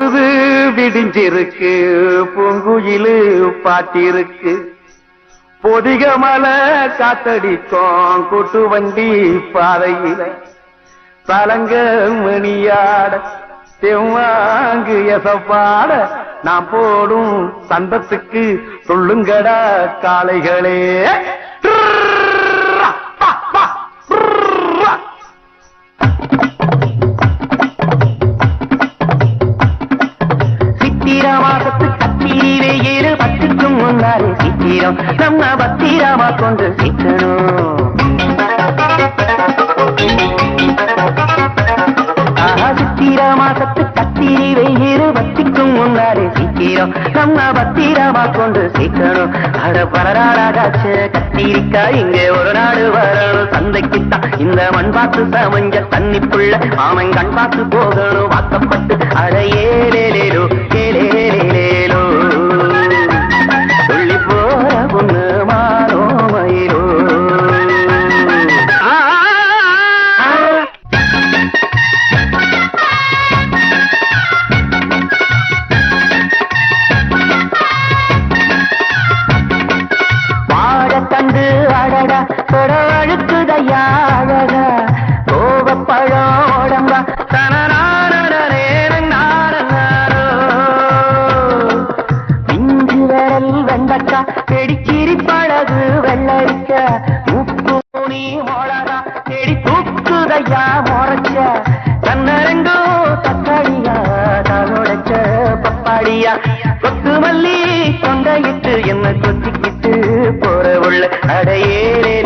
பொழுது விடிஞ்சிருக்கு பூங்குயிலு பாட்டிருக்கு. பொதிக மலை காத்தடிக்கும் கூட்டு வண்டி பாதையில. தலங்க மணியாட செவ்வாங்கு எசப்பாட நாம் போடும் சந்தத்துக்கு சொல்லுங்கடா காளைகளே. சித்திர மாசத்து ஏழு வெயில் பத்துக்கும் முன்னாலே சித்திரம். நம்ம பத்திரமா கொண்டு சீக்கணும் ஆஹா, சித்திர மாசத்து கத்திரி வெயிறு பத்திக்கும் முன்னாலே சீக்கிரம் நம்ம பத்திரமா கொண்டு சீக்கணும் அட பலராடாச்சு கத்திரிக்கா இங்கே ஒரு நாடு வரணும் சந்தைக்குத்தான் இந்த மண் பார்த்து சமஞ்ச தண்ணிக்குள்ள மாமன் கண் பார்த்து போகணும். வாக்கப்பட்டு அட ஏலேலேலோ ஏலேலேலேலோ தூக்குதையா முறைச்ச கண்ணரங்கோ தக்காளியா தகுடைச்ச பப்பாடியா கொத்து மல்லி கொண்டையிட்டு என்ன கொத்திக்கிட்டு போற உள்ள அடையேலேலோ